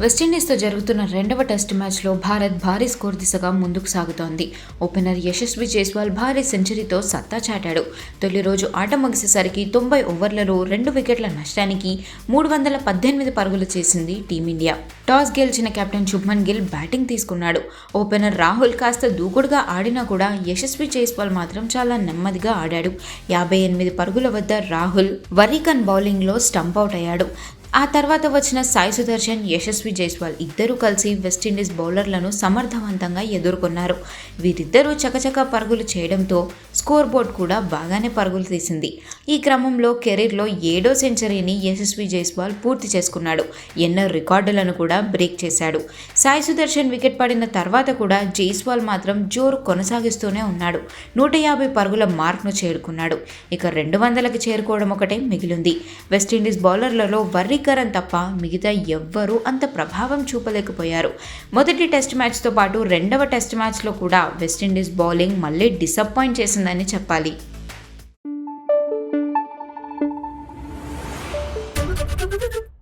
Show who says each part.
Speaker 1: వెస్టిండీస్తో జరుగుతున్న రెండవ టెస్ట్ మ్యాచ్లో భారత్ భారీ స్కోర్ దిశగా ముందుకు సాగుతోంది. ఓపెనర్ యశస్వి జైస్వాల్ భారీ సెంచరీతో సత్తా చాటాడు. తొలి రోజు ఆట ముగిసేసరికి తొంభై ఓవర్లలో రెండు వికెట్ల నష్టానికి మూడు వందల పద్దెనిమిది పరుగులు చేసింది టీమిండియా. టాస్ గెలిచిన కెప్టెన్ శుభ్మన్ గిల్ బ్యాటింగ్ తీసుకున్నాడు. ఓపెనర్ రాహుల్ కాస్త దూకుడుగా ఆడినా కూడా యశస్వి జైస్వాల్ మాత్రం చాలా నెమ్మదిగా ఆడాడు. యాభై ఎనిమిది పరుగుల వద్ద రాహుల్ వరీకన్ బౌలింగ్లో స్టంప్ అవుట్ అయ్యాడు. ఆ తర్వాత వచ్చిన సాయి సుదర్శన్ యశస్వి జైస్వాల్ ఇద్దరూ కలిసి వెస్టిండీస్ బౌలర్లను సమర్థవంతంగా ఎదుర్కొన్నారు. వీరిద్దరూ చకచక పరుగులు చేయడంతో స్కోర్ బోర్డ్ కూడా బాగానే పరుగులు తీసింది. ఈ క్రమంలో కెరీర్లో ఏడో సెంచరీని యశస్వి జైస్వాల్ పూర్తి చేసుకున్నాడు. ఎన్నో రికార్డులను కూడా బ్రేక్ చేశాడు. సాయి సుదర్శన్ వికెట్ పడిన తర్వాత కూడా జైస్వాల్ మాత్రం జోరు కొనసాగిస్తూనే ఉన్నాడు. నూట యాభై పరుగుల మార్క్ను చేరుకున్నాడు. ఇక రెండు వందలకు చేరుకోవడం ఒకటే మిగిలింది. వెస్టిండీస్ బౌలర్లలో వర్రీకరన్ తప్ప మిగతా ఎవ్వరూ అంత ప్రభావం చూపలేకపోయారు మొదటి టెస్ట్ మ్యాచ్తో పాటు రెండవ టెస్ట్ మ్యాచ్లో కూడా వెస్టిండీస్ బౌలింగ్ మళ్ళీ డిసప్పాయింట్ చేసిందని చెప్పాలి
Speaker 2: Thank you.